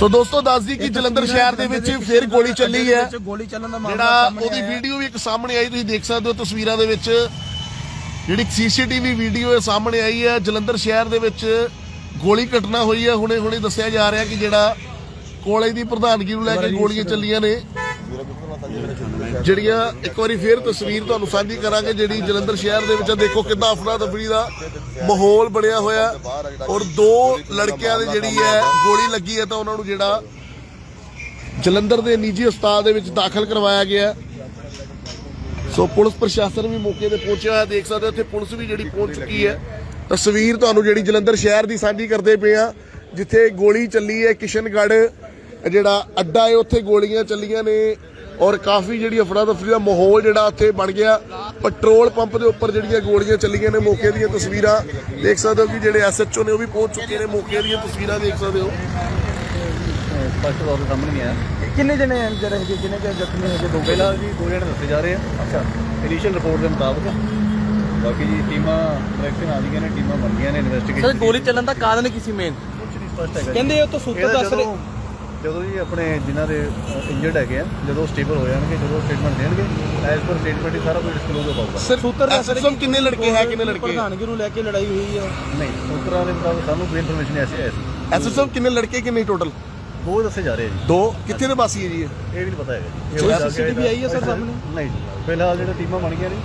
ਸੋ ਦੋਸਤੋ ਦੱਸਦੀ ਕਿ ਜਲੰਧਰ ਸ਼ਹਿਰ ਦੇ ਵਿੱਚ ਫਿਰ ਗੋਲੀ ਚੱਲੀ ਹੈ। ਗੋਲੀ ਚੱਲਣ ਦਾ ਮਾਮਲਾ ਜਿਹੜਾ ਉਹਦੀ। ਵੀਡੀਓ ਵੀ ਇੱਕ ਸਾਹਮਣੇ ਆਈ ਤੁਸੀਂ ਦੇਖ ਸਕਦੇ ਹੋ ਤਸਵੀਰਾਂ ਦੇ ਵਿੱਚ। ਜਿਹੜੀ ਸੀਸੀਟੀਵੀ ਵੀਡੀਓ ਹੈ ਸਾਹਮਣੇ ਆਈ ਹੈ। ਜਲੰਧਰ ਸ਼ਹਿਰ ਦੇ ਵਿੱਚ ਗੋਲੀ ਘਟਨਾ ਹੋਈ ਹੈ। ਹੁਣੇ ਹੁਣੇ ਦੱਸਿਆ ਜਾ ਰਿਹਾ ਕਿ ਜਿਹੜਾ ਕੋਲੇ ਦੀ ਪ੍ਰਧਾਨਗੀ ਨੂੰ ਲੈ ਕੇ ਗੋਲੀਆਂ ਚੱਲੀਆਂ ਨੇ। ਜਿਹੜੀਆਂ ਇੱਕ ਵਾਰੀ ਫੇਰ ਤਸਵੀਰ ਤੁਹਾਨੂੰ ਸਾਂਝੀ ਕਰਾਂਗੇ, ਜਿਹੜੀ ਜਲੰਧਰ ਸ਼ਹਿਰ ਦੇ ਵਿੱਚ ਦੇਖੋ ਕਿੰਨਾ ਅਫਰਾ ਤਫਰੀ ਦਾ ਮਾਹੌਲ ਬਣਿਆ ਹੋਇਆ। ਔਰ ਦੋ ਲੜਕਿਆਂ ਦੀ ਜਿਹੜੀ ਹੈ ਗੋਲੀ ਲੱਗੀ ਹੈ ਤਾਂ ਉਹਨਾਂ ਨੂੰ ਜਿਹੜਾ ਜਲੰਧਰ ਦੇ ਨਿੱਜੀ ਹਸਪਤਾਲ ਦੇ ਵਿੱਚ ਦਾਖਲ ਕਰਵਾਇਆ ਗਿਆ ਸੋ ਪੁਲਿਸ ਪ੍ਰਸ਼ਾਸਨ ਵੀ ਮੌਕੇ ਤੇ ਪਹੁੰਚਿਆ ਹੋਇਆ, ਦੇਖ ਸਕਦੇ ਹੋ, ਇੱਥੇ ਪੁਲਿਸ ਵੀ ਜਿਹੜੀ ਪਹੁੰਚ ਚੁੱਕੀ ਹੈ। ਤਸਵੀਰ ਤੁਹਾਨੂੰ ਜਿਹੜੀ ਜਲੰਧਰ ਸ਼ਹਿਰ ਦੀ ਸਾਂਝੀ ਕਰਦੇ ਪਏ ਆ ਜਿੱਥੇ ਗੋਲੀ ਚੱਲੀ ਹੈ ਕਿਸ਼ਨਗੜ੍ਹ। ਜਿਹੜਾ ਅੱਡਾ ਹੈ, ਉੱਥੇ ਗੋਲੀਆਂ ਚੱਲੀਆਂ ਨੇ। ਔਰ ਕਾਫੀ ਜਿਹੜੀ ਅਫਰਾ ਤਫਰੀ ਦਾ ਮਾਹੌਲ ਜਿਹੜਾ ਉੱਥੇ ਬਣ ਗਿਆ। ਪੈਟਰੋਲ ਪੰਪ ਦੇ ਉੱਪਰ ਜਿਹੜੀਆਂ ਗੋਲੀਆਂ ਚੱਲੀਆਂ ਨੇ ਮੌਕੇ ਦੀਆਂ ਤਸਵੀਰਾਂ ਦੇਖ ਸਕਦੇ ਹੋ ਕਿ ਜਿਹੜੇ ਐਸਐਚਓ ਨੇ ਉਹ ਵੀ ਪਹੁੰਚ ਚੁੱਕੇ ਨੇ ਮੌਕੇ ਦੀਆਂ ਤਸਵੀਰਾਂ ਦੇਖ ਸਕਦੇ ਹੋ। ਸਪਸ਼ਟ ਤੌਰ ਤੇ ਸਾਹਮਣੇ ਨਹੀਂ ਆਇਆ। ਕਿੰਨੇ ਜਣੇ ਇੰਜਰ ਹੈਗੇ? ਕਿੰਨੇ ਜਣੇ ਜ਼ਖਮੀ ਹੈਗੇ? ਦੋ ਪਹਿਲਾਂ ਜੀ ਦੋ ਜਣੇ ਦੱਸੇ ਜਾ ਰਹੇ ਆ। ਅੱਛਾ। ਇਨੀਸ਼ੀਅਲ ਰਿਪੋਰਟ ਦੇ ਮੁਤਾਬਕ। ਬਾਕੀ ਜੀ ਟੀਮਾਂ ਡਾਇਰੈਕਸ਼ਨ ਆ ਗਈਆਂ ਨੇ ਟੀਮਾਂ ਬਣ ਗਈਆਂ ਨੇ ਇਨਵੈਸਟੀਗੇਸ਼ਨ ਸਰ ਗੋਲੀ ਚੱਲਣ ਦਾ ਕਾਰਨ ਕੀ ਸੀ ਮੇਨ ਕੁਝ ਨਹੀਂ ਸਪਸ਼ਟ ਹੈਗਾ। ਕਹਿੰਦੇ ਉਹ ਤਾਂ ਸੂਤਰ ਦੱਸ ਰਹੇ ਜਦੋਂ- ਜੀ ਆਪਣੇ ਜਿਨ੍ਹਾਂ ਦੇ ਇੰਜਰਡ ਹੈਗੇ ਆ ਜਦੋਂ ਸਟੇਬਲ ਹੋ ਜਾਣਗੇ ਜਦੋਂ ਸਟੇਟਮੈਂਟ ਦੇਣਗੇ ਐਜ਼ ਪਰ ਸਟੇਟਮੈਂਟ ਹੀ ਸਾਰਾ ਕੁਝ ਡਿਸਕਲੋਜ਼ ਹੋ ਪਾਊਗਾ। ਸਰ ਸੂਤਰ ਰਹੇ ਐਸਐਚਓ ਕਿੰਨੇ ਲੜਕੇ ਹੈ ਕਿੰਨੇ ਲੜਕੇ? ਪ੍ਰਧਾਨਗੀ ਨੂੰ ਲੈ ਕੇ ਲੜਾਈ ਹੋਈ ਹੈ ਨਹੀਂ ਸੂਤਰਾਂ ਦੇ ਮੁਤਾਬਕ ਸਾਨੂੰ ਕੋਈ ਇਨਫੋਰਮੇਸ਼ਨ ਐਸੀ ਐਸੀ ਐਸਐਚਓ ਕਿੰਨੇ ਲੜਕੇ ਕਿੰਨੇ ਟੋਟਲ ਦੋ ਦੱਸੇ ਜਾ ਰਹੇ ਆ ਦੋ? ਕਿੱਥੇ ਦੇ ਵਾਸੀ ਹੈ ਜੀ ਇਹ? ਜੀ ਇਹ ਵੀ ਨਹੀਂ ਪਤਾ ਹੈਗਾ ਜੀ। ਜਾ CCTV ਆਈ ਹੈ ਸਰ ਸਾਹਮਣੇ? ਨਹੀਂ ਜੀ ਫਿਲਹਾਲ ਜਿਹੜੇ ਟੀਮਾਂ ਬਣ ਗਈਆਂ ਨੇ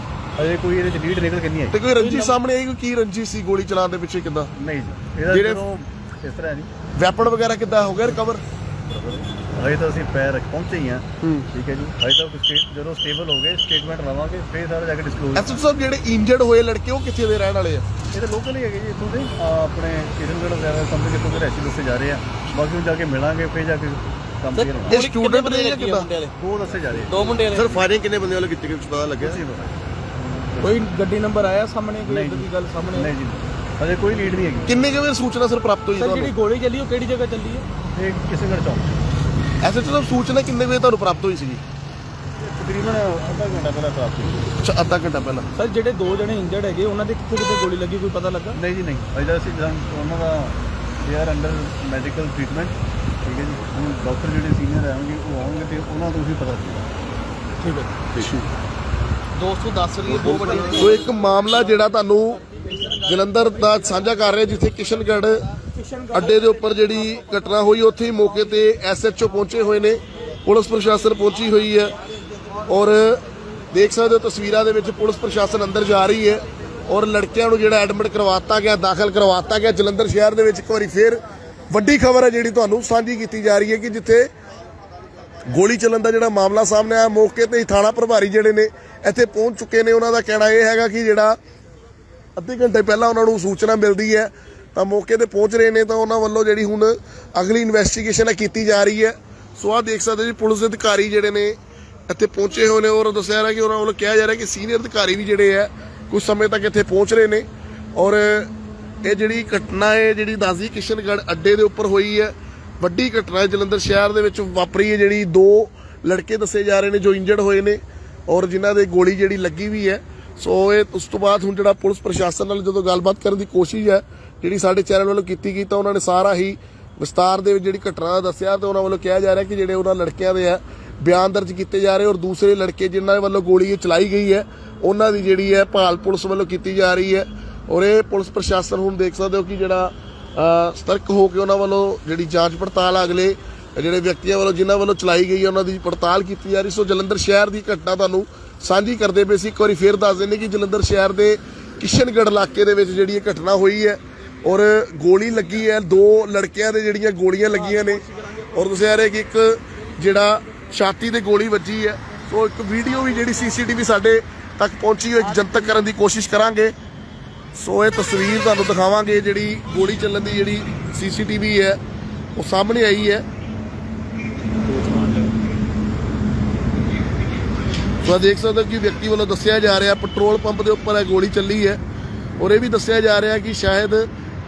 ਅਜੇ ਕੋਈ ਇਹਦੇ ਚ ਲੀਡ ਨਿਕਲ ਕੇ ਨਹੀਂ ਆਈ। ਤੇ ਕੋਈ ਰੰਜੀ ਸਾਹਮਣੇ ਆਈ ਕੋਈ ਕੀ ਰੰਜੀ ਸੀ ਗੋਲੀ ਚਲਾਉਣ ਦੇ ਪਿੱਛੇ ਕਿੱਦਾਂ? ਨਹੀਂ ਜੀ ਇਹਦਾ ਇਸ ਤਰ੍ਹਾਂ ਹੈ ਜੀ। ਵੈਪਨ ਵਗੈਰਾ ਕਿੱਦਾਂ ਹੋ ਗਿਆ ਰਿਕਵਰ ਹਜੇ ਤਾਂ ਅਸੀਂ ਪੈਰ ਪਹੁੰਚੇ ਹੀ ਠੀਕ ਹੈ ਜੀ। ਹਜੇ ਤੱਕ ਸਟੇਟ ਜਦੋਂ ਸਟੇਬਲ ਹੋ ਗਏ ਸਟੇਟਮੈਂਟ ਲਵਾਂਗੇ ਫਿਰ ਸਾਰਾ ਜਾ ਕੇ ਡਿਸਕਲੋਜ਼ ਐਸਐਚਓ ਸਾਹਿਬ ਜਿਹੜੇ ਇੰਜਰਡ ਹੋਏ ਲੜਕੇ ਉਹ ਕਿੱਥੇ ਦੇ ਰਹਿਣ ਵਾਲੇ ਆ? ਇਹ ਤਾਂ ਲੋਕਲ ਹੀ ਹੈਗੇ ਜੀ ਇੱਥੋਂ ਦੇ। ਆਪਣੇ ਕਿਰਨਗੜ ਵਗੈਰਾ ਸੰਭੇ ਕਿਤੋਂ ਦੇ ਰਹਿਸੀ ਦੱਸੇ ਜਾ ਰਹੇ ਆ। ਬਾਕੀ ਨੂੰ ਜਾ ਕੇ ਮਿਲਾਂਗੇ ਫਿਰ ਜਾ ਕੇ ਕੰਮ ਹੋਣਾ। ਇਹ ਸਟੂਡੈਂਟ ਨੇ ਜਾਂ ਕਿੱਦਾਂ? ਦੋ ਦੱਸੇ ਜਾ ਰਹੇ ਆ। ਦੋ ਮੁੰਡੇ ਨੇ ਸਰ ਫਾਇਰਿੰਗ ਕਿੰਨੇ ਬੰਦੇ ਵਾਲੇ ਕਿੱਥੇ ਕਿੱਥੇ ਪਤਾ ਲੱਗਿਆ। ਕੋਈ ਗੱਡੀ ਨੰਬਰ ਆਇਆ ਸਾਹਮਣੇ ਕੋਈ ਨਹੀਂ ਇਦਾਂ ਦੀ ਗੱਲ ਸਾਹਮਣੇ? ਨਹੀਂ ਜੀ। ਹਜੇ ਕੋਈ ਲੀਡ ਨਹੀਂ ਹੈਗੀ। ਕਿੰਨੇ ਕੁ ਵਜੇ ਸੂਚਨਾ ਸਰ ਪ੍ਰਾਪਤ ਹੋਈ ਸਰ ਜਿਹੜੀ ਤੁਹਾਨੂੰ ਗੋਲੀ ਚੱਲੀ ਉਹ ਕਿਹੜੀ ਜਗ੍ਹਾ ਚੱਲੀ ਹੈ? ਇਹ ਕਿਸੇ ਗੜ ਚੌਂਕ ਐਸਐਚਓ ਸਾਹਿਬ ਸੂਚਨਾ ਕਿੰਨੇ ਵਜੇ ਤੁਹਾਨੂੰ ਪ੍ਰਾਪਤ ਹੋਈ ਸੀ ਜੀ ਤਕਰੀਬਨ ਅੱਧਾ ਘੰਟਾ ਪਹਿਲਾਂ ਪ੍ਰਾਪਤ ਹੋਈ। ਅੱਛਾ ਅੱਧਾ ਘੰਟਾ ਪਹਿਲਾਂ। ਸਰ ਜਿਹੜੇ ਦੋ ਜਣੇ ਇੰਜਰਡ ਹੈਗੇ ਉਹਨਾਂ ਦੇ ਕਿੱਥੇ ਕਿੱਥੇ ਗੋਲੀ ਲੱਗੀ ਕੋਈ ਪਤਾ ਲੱਗਾ? ਨਹੀਂ ਜੀ ਨਹੀਂ। ਅਜੇ ਤਾਂ ਅਸੀਂ ਜਾਂ- ਉਹਨਾਂ ਦਾ they are under medical treatment ਠੀਕ ਹੈ ਜੀ। ਹੁਣ ਡਾਕਟਰ ਜਿਹੜੇ ਸੀਨੀਅਰ ਆਉਣਗੇ ਉਹ ਆਉਣਗੇ ਤੇ ਉਹਨਾਂ ਤੋਂ ਵੀ ਪਤਾ ਚੱਲੇਗਾ। ਠੀਕ ਹੈ ਦੋਸਤੋ ਦੱਸ ਰਹੀ ਹੈ ਦੋ ਵੱਡੇ ਸੋ ਇੱਕ ਮਾਮਲਾ ਜਿਹੜਾ ਤੁਹਾਨੂੰ ਜਲੰਧਰ ਦਾ ਸਾਂਝਾ ਕਰ ਰਿਹਾ ਜਿੱਥੇ ਕਿਸ਼ਨਗੜ੍ਹ ਅੱਡੇ ਦੇ ਉੱਪਰ ਜਿਹੜੀ ਘਟਨਾ ਹੋਈ ਉੱਥੇ ਹੀ ਮੌਕੇ ਤੇ ਐਸਐਚਓ ਪਹੁੰਚੇ ਹੋਏ ਨੇ। ਪੁਲਿਸ ਪ੍ਰਸ਼ਾਸਨ ਪਹੁੰਚੀ ਹੋਈ ਹੈ ਔਰ ਦੇਖ ਸਕਦੇ ਹੋ ਤਸਵੀਰਾਂ ਦੇ ਵਿੱਚ ਪੁਲਿਸ ਪ੍ਰਸ਼ਾਸਨ ਅੰਦਰ ਜਾ ਰਹੀ ਹੈ ਔਰ ਲੜਕਿਆਂ ਨੂੰ ਜਿਹੜਾ ਐਡਮਿਟ ਕਰਵਾਤਾ ਗਿਆ ਦਾਖਲ ਕਰਵਾਤਾ ਗਿਆ ਜਲੰਧਰ ਸ਼ਹਿਰ ਦੇ ਵਿੱਚ। ਇੱਕ ਵਾਰੀ ਫੇਰ ਵੱਡੀ ਖਬਰ ਹੈ ਜਿਹੜੀ ਤੁਹਾਨੂੰ ਸਾਂਝੀ ਕੀਤੀ ਜਾ ਰਹੀ ਹੈ ਕਿ ਜਿੱਥੇ ਗੋਲੀ ਚੱਲਣ ਦਾ ਜਿਹੜਾ ਮਾਮਲਾ ਸਾਹਮਣੇ ਆਇਆ ਮੌਕੇ ਤੇ ਹੀ ਥਾਣਾ ਪ੍ਰਭਾਰੀ ਜਿਹੜੇ ਨੇ ਇੱਥੇ ਪਹੁੰਚ ਚੁੱਕੇ ਨੇ। ਉਹਨਾਂ ਦਾ ਕਹਿਣਾ ਇਹ ਹੈਗਾ ਕਿ ਜਿਹੜਾ ਅੱਧੇ ਘੰਟੇ ਪਹਿਲਾਂ ਉਹਨਾਂ ਨੂੰ ਸੂਚਨਾ ਮਿਲਦੀ ਹੈ, ਤਾਂ ਮੌਕੇ ਤੇ ਪਹੁੰਚ ਰਹੇ ਨੇ ਤਾਂ ਉਹਨਾਂ ਵੱਲੋਂ ਜਿਹੜੀ ਹੁਣ ਅਗਲੀ ਇਨਵੈਸਟੀਗੇਸ਼ਨ ਹੈ ਕੀਤੀ ਜਾ ਰਹੀ ਹੈ। ਸੋ ਆਹ ਦੇਖ ਸਕਦੇ ਜੀ, ਪੁਲਿਸ ਦੇ ਅਧਿਕਾਰੀ ਜਿਹੜੇ ਨੇ ਇੱਥੇ ਪਹੁੰਚੇ ਹੋਏ ਨੇ ਔਰ ਦੱਸਿਆ ਜਾ ਰਿਹਾ ਕਿ ਉਹਨਾਂ ਵੱਲੋਂ ਕਿਹਾ ਜਾ ਰਿਹਾ ਕਿ ਸੀਨੀਅਰ ਅਧਿਕਾਰੀ ਵੀ ਜਿਹੜੇ ਹੈ, ਕੁਝ ਸਮੇਂ ਤੱਕ ਇੱਥੇ ਪਹੁੰਚ ਰਹੇ ਨੇ ਔਰ ਇਹ ਜਿਹੜੀ ਘਟਨਾ ਹੈ, ਜਿਹੜੀ ਦਾਜ਼ੀ ਕਿਸ਼ਨਗੜ੍ਹ ਅੱਡੇ ਦੇ ਉੱਪਰ ਹੋਈ ਹੈ, ਵੱਡੀ ਘਟਨਾ ਹੈ, ਜਲੰਧਰ ਸ਼ਹਿਰ ਦੇ ਵਿੱਚ ਵਾਪਰੀ ਹੈ, ਜਿਹੜੀ ਦੋ ਲੜਕੇ ਦੱਸੇ ਜਾ ਰਹੇ ਨੇ ਜੋ ਇੰਜਰਡ ਹੋਏ ਨੇ ਔਰ ਜਿਨ੍ਹਾਂ ਦੇ ਗੋਲੀ ਜਿਹੜੀ ਲੱਗੀ ਵੀ ਹੈ। ਸੋ ਇਹ ਉਸ ਤੋਂ ਬਾਅਦ ਹੁਣ ਜਿਹੜਾ ਪੁਲਿਸ ਪ੍ਰਸ਼ਾਸਨ ਨਾਲ ਜਦੋਂ ਗੱਲਬਾਤ ਕਰਨ ਦੀ ਕੋਸ਼ਿਸ਼ ਹੈ, ਜਿਹੜੀ ਸਾਡੇ ਚੈਨਲ ਵੱਲੋਂ ਕੀਤੀ ਗਈ ਤਾਂ ਉਹਨਾਂ ਨੇ ਸਾਰਾ ਹੀ ਵਿਸਤਾਰ ਦੇ ਵਿੱਚ ਜਿਹੜੀ ਘਟਨਾ ਦੱਸਿਆ ਤੇ ਉਹਨਾਂ ਵੱਲੋਂ ਕਿਹਾ ਜਾ ਰਿਹਾ ਕਿ ਜਿਹੜੇ ਉਹਨਾਂ ਲੜਕਿਆਂ ਦੇ ਆ, ਬਿਆਨ ਦਰਜ ਕੀਤੇ ਜਾ ਰਹੇ ਔਰ ਦੂਸਰੇ ਲੜਕੇ ਜਿਨ੍ਹਾਂ ਵੱਲੋਂ ਗੋਲੀ ਚਲਾਈ ਗਈ ਹੈ, ਉਹਨਾਂ ਦੀ ਜਿਹੜੀ ਹੈ ਭਾਲ ਪੁਲਿਸ ਵੱਲੋਂ ਕੀਤੀ ਜਾ ਰਹੀ ਹੈ ਔਰ ਇਹ ਪੁਲਿਸ ਪ੍ਰਸ਼ਾਸਨ ਹੁਣ ਦੇਖ ਸਕਦੇ ਹੋ ਕਿ ਜਿਹੜਾ ਸਤਰਕ ਹੋ ਕੇ ਉਹਨਾਂ ਵੱਲੋਂ ਜਿਹੜੀ ਜਾਂਚ ਪੜਤਾਲ ਅਗਲੇ ਜਿਹੜੇ ਵਿਅਕਤੀਆਂ ਵੱਲੋਂ, ਜਿਨ੍ਹਾਂ ਵੱਲੋਂ ਚਲਾਈ ਗਈ ਹੈ, ਉਹਨਾਂ ਦੀ ਪੜਤਾਲ ਕੀਤੀ ਜਾ ਰਹੀ। ਸੋ ਜਲੰਧਰ ਸ਼ਹਿਰ ਦੀ ਘਟਨਾ ਤੁਹਾਨੂੰ ਸਾਂਝੀ ਕਰਦੇ ਪਏ ਸੀ। ਇੱਕ ਵਾਰੀ ਫੇਰ ਦੱਸ ਦਿੰਦੇ ਕਿ ਜਲੰਧਰ ਸ਼ਹਿਰ ਦੇ ਕਿਸ਼ਨਗੜ੍ਹ ਇਲਾਕੇ ਦੇ ਵਿੱਚ ਜਿਹੜੀ ਇਹ ਘਟਨਾ ਹੋਈ ਹੈ ਔਰ ਗੋਲੀ ਲੱਗੀ ਹੈ। ਦੋ ਲੜਕਿਆਂ ਦੇ ਜਿਹੜੀਆਂ ਗੋਲੀਆਂ ਲੱਗੀਆਂ ਨੇ ਔਰ ਦੱਸਿਆ ਰਿਹਾ ਕਿ ਇੱਕ ਜਿਹੜਾ ਛਾਤੀ ਤੇ ਗੋਲੀ ਵੱਜੀ ਹੈ। ਸੋ ਇੱਕ ਵੀਡੀਓ ਵੀ ਜਿਹੜੀ ਸੀਸੀਟੀਵੀ ਸਾਡੇ ਤੱਕ ਪਹੁੰਚੀ ਹੋਈ ਜਨਤਕ ਕਰਨ ਦੀ ਕੋਸ਼ਿਸ਼ ਕਰਾਂਗੇ। ਸੋ ਇਹ ਤਸਵੀਰ ਤੁਹਾਨੂੰ ਦਿਖਾਵਾਂਗੇ ਜਿਹੜੀ ਗੋਲੀ ਚੱਲਣ ਦੀ ਜਿਹੜੀ ਸੀਸੀਟੀਵੀ ਹੈ, ਉਹ ਸਾਹਮਣੇ ਆਈ ਹੈ। ਸੋ ਦੇਖ ਸਕਦੇ ਹੋ ਕਿ ਵਿਅਕਤੀ ਵੱਲੋਂ ਦੱਸਿਆ ਜਾ ਰਿਹਾ, ਪੈਟਰੋਲ ਪੰਪ ਦੇ ਉੱਪਰ ਇਹ ਗੋਲੀ ਚੱਲੀ ਹੈ। ਔਰ ਇਹ ਵੀ ਦੱਸਿਆ ਜਾ ਰਿਹਾ ਕਿ ਸ਼ਾਇਦ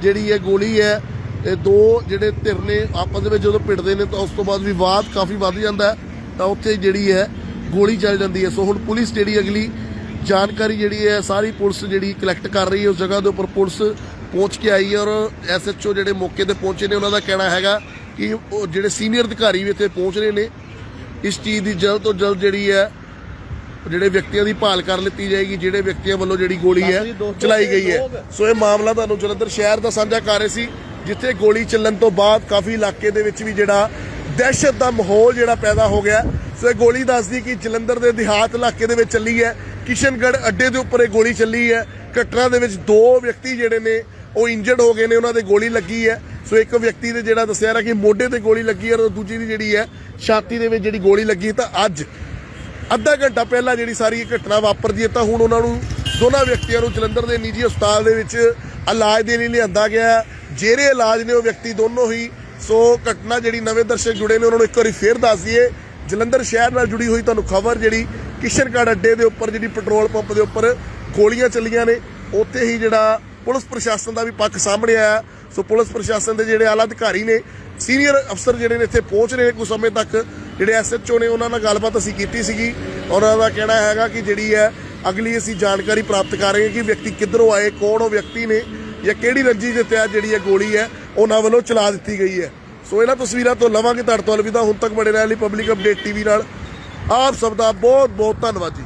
ਜਿਹੜੀ ਇਹ ਗੋਲੀ ਹੈ, ਇਹ ਦੋ ਜਿਹੜੇ ਧਿਰ ਨੇ ਆਪਸ ਦੇ ਵਿੱਚ ਜਦੋਂ ਭਿੜਦੇ ਨੇ ਤਾਂ ਉਸ ਤੋਂ ਬਾਅਦ ਵਿਵਾਦ ਕਾਫੀ ਵੱਧ ਜਾਂਦਾ ਤਾਂ ਉੱਥੇ ਜਿਹੜੀ ਹੈ ਗੋਲੀ ਚੱਲ ਜਾਂਦੀ ਹੈ। ਸੋ ਹੁਣ ਪੁਲਿਸ ਜਿਹੜੀ ਅਗਲੀ ਜਾਣਕਾਰੀ ਜਿਹੜੀ ਹੈ, ਸਾਰੀ ਪੁਲਿਸ ਜਿਹੜੀ ਕਲੈਕਟ ਕਰ ਰਹੀ ਹੈ, ਉਸ ਜਗ੍ਹਾ ਦੇ ਉੱਪਰ ਪੁਲਿਸ ਪਹੁੰਚ ਕੇ ਆਈ ਹੈ ਔਰ ਐਸਐਚਓ ਜਿਹੜੇ ਮੌਕੇ ਤੇ ਪਹੁੰਚੇ ਨੇ, ਉਹਨਾਂ ਦਾ ਕਹਿਣਾ ਹੈਗਾ ਕਿ ਉਹ ਜਿਹੜੇ ਸੀਨੀਅਰ ਅਧਿਕਾਰੀ ਵੀ ਇੱਥੇ ਪਹੁੰਚ ਰਹੇ ਨੇ, ਇਸ ਚੀਜ਼ ਦੀ ਜਲਦ ਤੋਂ ਜਲਦ ਜਿਹੜੀ ਹੈ ਜਿਹੜੇ ਵਿਅਕਤੀਆਂ ਦੀ ਭਾਲ ਕਰ ਲਿੱਤੀ ਜਾਏਗੀ ਜਿਹੜੇ ਵਿਅਕਤੀਆਂ ਵੱਲੋਂ ਜਿਹੜੀ ਗੋਲੀ ਹੈ ਚਲਾਈ ਗਈ ਹੈ। ਸੋ ਇਹ ਮਾਮਲਾ ਤੁਹਾਨੂੰ ਜਲੰਧਰ ਸ਼ਹਿਰ ਦਾ ਸਾਂਝਾ ਕਰ ਰਹੇ ਸੀ ਜਿੱਥੇ ਗੋਲੀ ਚੱਲਣ ਤੋਂ ਬਾਅਦ ਕਾਫੀ ਇਲਾਕੇ ਦੇ ਵਿੱਚ ਵੀ ਜਿਹੜਾ ਦਹਿਸ਼ਤ ਦਾ ਮਾਹੌਲ ਜਿਹੜਾ ਪੈਦਾ ਹੋ ਗਿਆ। ਸੋ ਇਹ ਗੋਲੀ ਦੱਸਦੀ ਕਿ ਜਲੰਧਰ ਦੇ ਦਿਹਾਤ ਇਲਾਕੇ ਦੇ ਵਿੱਚ ਚੱਲੀ ਹੈ। ਕਿਸ਼ਨਗੜ੍ਹ ਅੱਡੇ ਦੇ ਉੱਪਰ ਇਹ ਗੋਲੀ ਚੱਲੀ ਹੈ। ਘਟਨਾ ਦੇ ਵਿੱਚ ਦੋ ਵਿਅਕਤੀ ਜਿਹੜੇ ਨੇ ਉਹ ਇੰਜਰਡ ਹੋ ਗਏ ਨੇ ਉਹਨਾਂ ਦੇ ਗੋਲੀ ਲੱਗੀ ਹੈ। ਸੋ ਇੱਕ ਵਿਅਕਤੀ ਦੇ ਜਿਹੜਾ ਦੱਸਿਆ ਰਿਹਾ ਕਿ ਮੋਢੇ ਤੇ ਗੋਲੀ ਲੱਗੀ ਹੈ ਔਰ ਦੂਜੀ ਦੀ ਜਿਹੜੀ ਹੈ ਛਾਤੀ ਦੇ ਵਿੱਚ ਜਿਹੜੀ ਗੋਲੀ ਲੱਗੀ ਤਾਂ ਅੱਜ ਅੱਧਾ ਘੰਟਾ ਪਹਿਲਾਂ ਜਿਹੜੀ ਸਾਰੀ ਇਹ ਘਟਨਾ ਵਾਪਰਦੀ ਹੈ ਤਾਂ ਹੁਣ ਉਹਨਾਂ ਨੂੰ ਦੋਨਾਂ ਵਿਅਕਤੀਆਂ ਨੂੰ ਜਲੰਧਰ ਦੇ ਨਿੱਜੀ ਹਸਪਤਾਲ ਦੇ ਵਿੱਚ ਇਲਾਜ ਦੇ ਲਈ ਲਿਆਂਦਾ ਗਿਆ ਜਿਹੜੇ ਇਲਾਜ ਨੇ ਉਹ ਵਿਅਕਤੀ ਦੋਨੋਂ ਹੀ। ਸੋ ਘਟਨਾ ਜਿਹੜੀ ਨਵੇਂ ਦਰਸ਼ਕ ਜੁੜੇ ਨੇ, ਉਹਨਾਂ ਨੂੰ ਇੱਕ ਵਾਰੀ ਫੇਰ ਦੱਸ ਦਈਏ, ਜਲੰਧਰ ਸ਼ਹਿਰ ਨਾਲ ਜੁੜੀ ਹੋਈ ਤੁਹਾਨੂੰ ਖਬਰ ਜਿਹੜੀ ਕਿਸ਼ਨਗੜ੍ਹ ਅੱਡੇ ਦੇ ਉੱਪਰ, ਜਿਹੜੀ ਪੈਟਰੋਲ ਪੰਪ ਦੇ ਉੱਪਰ ਗੋਲੀਆਂ ਚੱਲੀਆਂ ਨੇ। ਉੱਥੇ ਹੀ ਜਿਹੜਾ ਪੁਲਿਸ ਪ੍ਰਸ਼ਾਸਨ ਦਾ ਵੀ ਪੱਖ ਸਾਹਮਣੇ ਆਇਆ। ਸੋ ਪੁਲਿਸ ਪ੍ਰਸ਼ਾਸਨ ਦੇ ਜਿਹੜੇ ਆਲਾ ਅਧਿਕਾਰੀ ਨੇ, ਸੀਨੀਅਰ ਅਫਸਰ ਜਿਹੜੇ ਨੇ ਇੱਥੇ ਪਹੁੰਚ ਰਹੇ ਨੇ ਕੁਝ ਸਮੇਂ ਤੱਕ, ਜਿਹੜੇ ਐਸਐਚਓ ਨੇ ਉਹਨਾਂ ਨਾਲ ਗੱਲਬਾਤ ਅਸੀਂ ਕੀਤੀ ਸੀਗੀ ਔਰ ਉਹਨਾਂ ਦਾ ਕਹਿਣਾ ਹੈਗਾ ਕਿ ਜਿਹੜੀ ਹੈ, ਅਗਲੀ ਅਸੀਂ ਜਾਣਕਾਰੀ ਪ੍ਰਾਪਤ ਕਰ ਰਹੇ ਹਾਂ ਕਿ ਵਿਅਕਤੀ ਕਿੱਧਰੋਂ ਆਏ, ਕੌਣ ਉਹ ਵਿਅਕਤੀ ਨੇ ਜਾਂ ਕਿਹੜੀ ਰੰਜੀ ਦੇ ਤਹਿਤ ਜਿਹੜੀ ਹੈ ਗੋਲੀ ਹੈ, ਉਹਨਾਂ ਵੱਲੋਂ ਚਲਾ ਦਿੱਤੀ ਗਈ ਹੈ। ਸੋ ਇਹਨਾਂ ਤਸਵੀਰਾਂ ਤੋਂ ਲਵਾਂਗੇ ਤੁਹਾਡੇ ਤੋਂ ਅਲਵਿਦਾ, ਹੁਣ ਤੱਕ ਬੜੇ ਰਹਿਣ ਲਈ ਪਬਲਿਕ ਅਪਡੇਟ ਟੀਵੀ ਨਾਲ। ਆਪ ਸਭ ਦਾ ਬਹੁਤ ਬਹੁਤ ਧੰਨਵਾਦ ਜੀ।